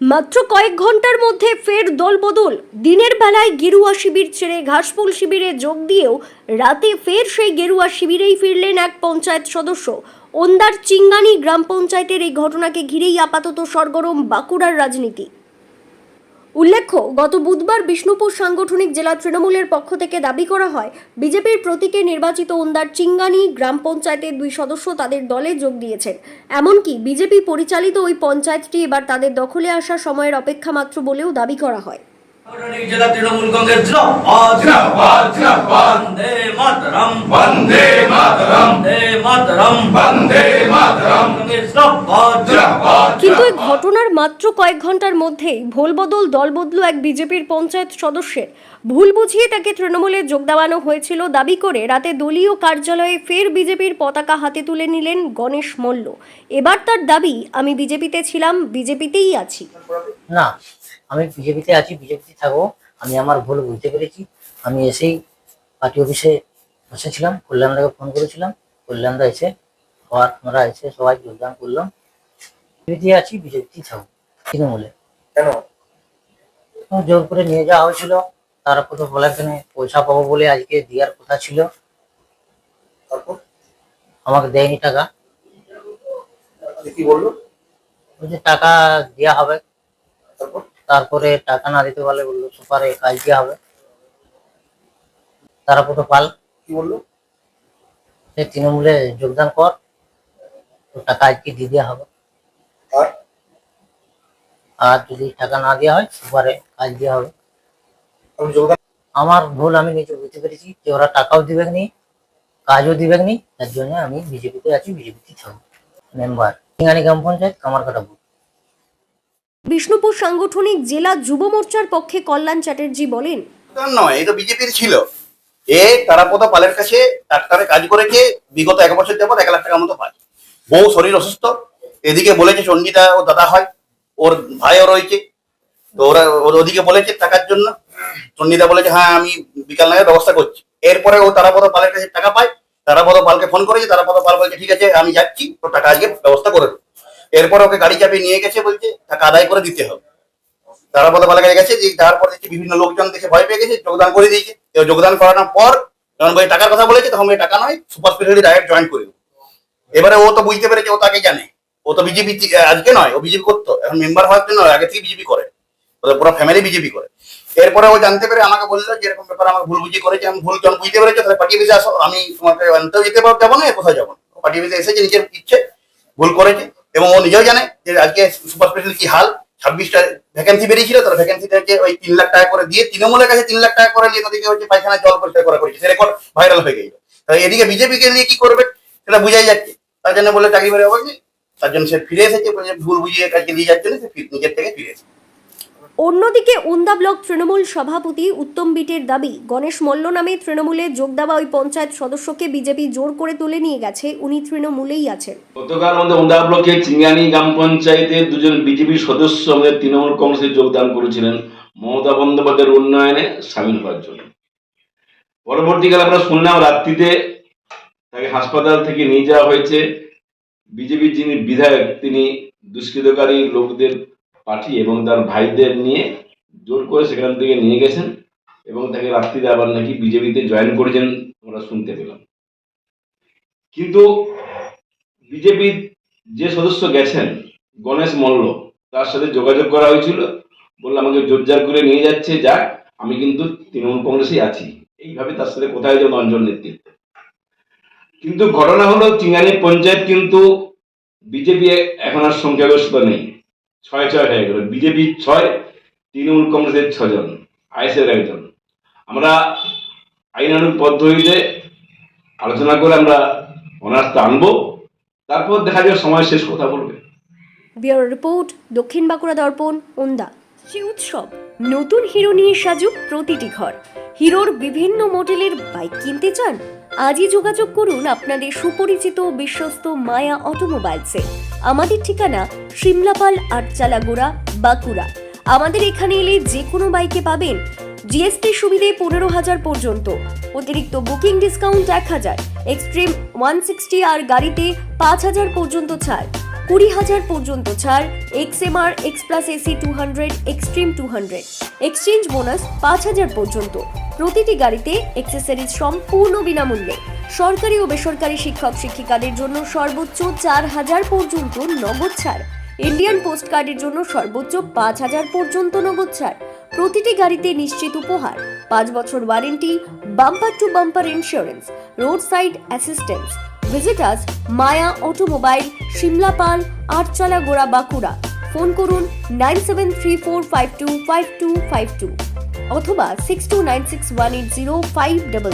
মাত্র কয়েক ঘণ্টার মধ্যে ফের দলবদল। দিনের বেলায় গেরুয়া শিবির ছেড়ে ঘাসফুল শিবিরে যোগ দিয়েও রাতে ফের সেই গেরুয়া শিবিরেই ফিরলেন এক পঞ্চায়েত সদস্য। ওন্দার চিঙ্গানি গ্রাম পঞ্চায়েতের এই ঘটনাকে ঘিরেই আপাতত সরগরম বাঁকুড়ার রাজনীতি। উল্লেখ্য, গত বুধবার বিষ্ণুপুর সাংগঠনিক জেলা তৃণমূলের পক্ষ থেকে দাবি করা হয়, বিজেপির প্রতীকে নির্বাচিত ওন্দার চিঙ্গানি গ্রাম পঞ্চায়েতের দুই সদস্য তাদের দলে যোগ দিয়েছেন। এমনকি বিজেপি পরিচালিত ওই পঞ্চায়েতটি এবার তাদের দখলে আসার সময়ের অপেক্ষা মাত্র বলেও দাবি করা হয়। জেলা তৃণমূল কংগ্রেস জিন্দাবাদ জিন্দাবাদ জিন্দাবাদ। বন্দে মাতরম। বন্দে মাতরম। বন্দে মাতরম। বন্দে মাতরম। কিন্তু এই ঘটনার মাত্র কয়েক ঘণ্টার মধ্যেই ভোলবদল দলবদলু এক বিজেপির পঞ্চায়েত সদস্যের। ভুল বুঝিয়ে তাকে তৃণমূলে যোগ দেওয়ানো হয়েছিল দাবি করে রাতে দলীয় কার্যালয়ে ফের বিজেপির পতাকা হাতে তুলে নিলেন গণেশ মল্ল। এবার তার দাবি আমি বিজেপিতে ছিলাম বিজেপিতেই আছি। না আমি বিজেপিতে আছি বিজেপিতে থাকব আমি আমার ভুল বুঝতে পেরেছি। আমি এসেই পার্টি অফিসে বসেছিলাম কল্যাণদাকে ফোন করেছিলাম। কল্যাণদা এসে আবার আমরা এসে সবাই যোগদান করলাম। বিজেপিতে আছি বিজেপিতেই থাকব তৃণমূলে। কেন? জোর করে নিয়ে যাওয়া হয়েছিল। তারপর তো বলে এখানে পয়সা পাবো বলে আজকে দেওয়ার কথা ছিল। তারপর? আমাকে দেয়নি টাকা। কি বলল টাকা দেওয়া হবে। তারপর টাকা না দিতে পারলে বলল সুপারে কাজ দেওয়া হবে। তারপর তো পাল। কি বলল? সে তৃণমূলে যোগদান কর তো টাকা আজকে দিয়ে দেওয়া হবে? আর? আর যদি টাকা না দেওয়া হয় সুপারে কাজ দেওয়া হবে। আমার ভুল আমি নিজে বুঝতে পেরেছি যে ওরা টাকাও দিবে নি কাজও দিবে নি তার জন্য আমি বিজেপিতে আছি বিজেপিতে থাকব। মেম্বার সিঙ্গানি গ্রাম পঞ্চায়েত কামারকাটা বুথ। বিষ্ণুপুর সাংগঠনিক জেলা যুব মোর্চার পক্ষে কল্যাণ চ্যাটার্জি বলেন নয় তো বিজেপির ছিল। এ তারাপদ পালের কাছে ডাক্তারে কাজ করেছে, বিগত এক বছর যাবত এক লাখ টাকার মতো পায়। বউ শরীর অসুস্থ, এদিকে বলেছে চন্ডিতা ও দাদা হয়, ওর ভাইও রয়েছে, তো ওরা ওর ওদিকে বলেছে টাকার জন্য। চন্ডিতা বলেছে হ্যাঁ আমি বিকাল নাগাদ ব্যবস্থা করছি। এরপরে ও তারাপদ পালের কাছে টাকা পায় তারাপদ পালকে ফোন করেছে তারাপদ পাল বলছে, ঠিক আছে, আমি যাচ্ছি তো টাকা আজকে ব্যবস্থা করে দেবো এরপরে ওকে গাড়ি চাপিয়ে নিয়ে গেছে বলছে, তাকে আদায় করে দিতে হবে। তারা পালা কাছে গেছে যে যাওয়ার পর দেখছি বিভিন্ন লোকজন দেখে ভয় পেয়ে গেছে, যোগদান করে দিয়েছে। যোগদান করানোর পর যখন বই টাকার কথা বলেছে, তখন বলে, টাকা নয়, সুপার স্পেশালিটি ডাইরেক্ট জয়েন করে এবারে ও তো বুঝতে পেরেছে, ও তাকে জানে। ও তো বিজেপি আজকে নয়, ও বিজেপি করতো। এখন মেম্বার হওয়ার জন্য আগে থেকে বিজেপি করে। ওদের পুরো ফ্যামিলি বিজেপি করে। এরপরে ও জানতে পেরে আমাকে বলল যে, এরকম ব্যাপার আমার ভুল বুঝি করেছে, আমি ভুল যখন বুঝতে পেরেছে, তাহলে পার্টি অফিসে আসো। আমি তোমাকে আনতেও যেতে পারব যাব না কোথাও যাব না। পার্টি অফিসে এসেছে, নিজের ইচ্ছে, ভুল করেছে। এবং ও নিজেও জানে যে আজকে সুপার স্পেশাল কি হাল। ছাব্বিশটা ভ্যাকেন্সি বেরিয়েছিল, তার ভ্যাকেন্সি থেকে ওই তিন লাখ টাকা করে দিয়ে তৃণমূলের কাছে তিন লাখ টাকা করে নিয়ে তাদেরকে হচ্ছে পায়খানা, জল পরিষ্কার করা করেছে। সে রেকর্ড ভাইরাল হয়ে গেছিল। তাই এদিকে বিজেপিকে নিয়ে কি করবে সেটা বুঝাই যাচ্ছে। তার জন্য বলে চাকরি বেড়ে হবে তার জন্য সে ফিরে এসেছে ভুল বুঝিয়ে কাজকে নিয়ে যাচ্ছে না, সে নিজের থেকে ফিরে এসেছে। অন্যদিকে উন্দা ব্লক তৃণমূল সভাপতি উত্তম বিটের দাবি, গণেশ মল্ল নামে তৃণমূলে যোগ দেওয়া ওই পঞ্চায়েত সদস্যকে বিজেপি জোর করে তুলে নিয়ে গেছে, উনি তৃণমূলেই আছেন। গতকাল আমাদের ওন্দা ব্লকের চিঙ্গানি গ্রাম পঞ্চায়েতের দুজন বিজেপি সদস্য আমাদের তৃণমূল কংগ্রেসে যোগদান করেছিলেন। মমতা বন্দ্যোপাধ্যায়ের উন্নয়নে সামিল হওয়ার জন্য। পরবর্তীকালে আমরা শুনলাম রাত্রিতে তাকে হাসপাতাল থেকে নিয়ে যাওয়া হয়েছে। বিজেপির যিনি বিধায়ক, তিনি দুষ্কৃতকারী লোকদের পাঠিয়ে এবং তার ভাইদের নিয়ে জোর করে সেখান থেকে নিয়ে গেছেন এবং তাকে রাত্রিতে আবার নাকি বিজেপিতে জয়েন করেছেন আমরা শুনতে পেলাম। কিন্তু বিজেপির যে সদস্য গেছেন, গণেশ মল্ল, তার সাথে যোগাযোগ করা হয়েছিল, বলল আমাকে জোরজার করে নিয়ে যাচ্ছে, যাক, আমি কিন্তু তৃণমূল কংগ্রেসেই আছি। এইভাবে তার সাথে কোথায় যেন অঞ্চল নেতৃত্ব। কিন্তু ঘটনা হলো চিঙ্গানি পঞ্চায়েত কিন্তু বিজেপি এখন আর সংখ্যাগরিষ্ঠতা নেই। ছয় ছয় হয়ে গেল। বিজেপি ছয়, তৃণমূল কংগ্রেসের ছজন, আইএসের একজন। আমরা আইনানুগ পদ্ধতিতে আলোচনা করে আমরা অনার্সটা আনব। তারপর দেখা যাবে সময় শেষ কথা বলবে। ব্যুরো রিপোর্ট, দক্ষিণ বাঁকুড়া দর্পণ, ওন্দা। শ্রী উৎসব, নতুন হিরো নিয়ে সাজুক প্রতিটি ঘর। হিরোর বিভিন্ন মডেলের বাইক কিনতে চান? আজই যোগাযোগ করুন আপনাদের সুপরিচিত বিশ্বস্ত মায়া অটোমোবাইলসে। আমাদের ঠিকানা সিমলাপাল আটচালাগোড়া, বাঁকুড়া। আমাদের এখানে এলে যে কোনো বাইকে পাবেন। জিএসটি সুবিধে পনেরো হাজার পর্যন্ত। অতিরিক্ত বুকিং ডিসকাউন্ট এক হাজার। এক্সট্রিম ওয়ান সিক্সটি আর গাড়িতে পাঁচ হাজার পর্যন্ত ছাড়। কুড়ি হাজার পর্যন্ত ছাড়। XMR X plus AC two hundred, extreme two hundred. Exchange bonus পাঁচ হাজার পর্যন্ত। প্রতিটি গাড়িতে এক্সেসরিজ সম্পূর্ণ বিনামূল্যে। সরকারি ও বেসরকারি শিক্ষক শিক্ষিকাদের জন্য সর্বোচ্চ চার হাজার পর্যন্ত নগদ ছাড়। ইন্ডিয়ান পোস্ট কার্ডের জন্য সর্বোচ্চ পাঁচ হাজার পর্যন্ত নগদ ছাড়। প্রতিটি গাড়িতে নিশ্চিত উপহার, পাঁচ বছর warranty bumper to bumper insurance road side assistance visitors Maya automobile Simlapal Atchala গোড়া বাঁকুড়া। ফোন করুন nine seven three four five two five two five two. অথবা six two nine six one eight zero five double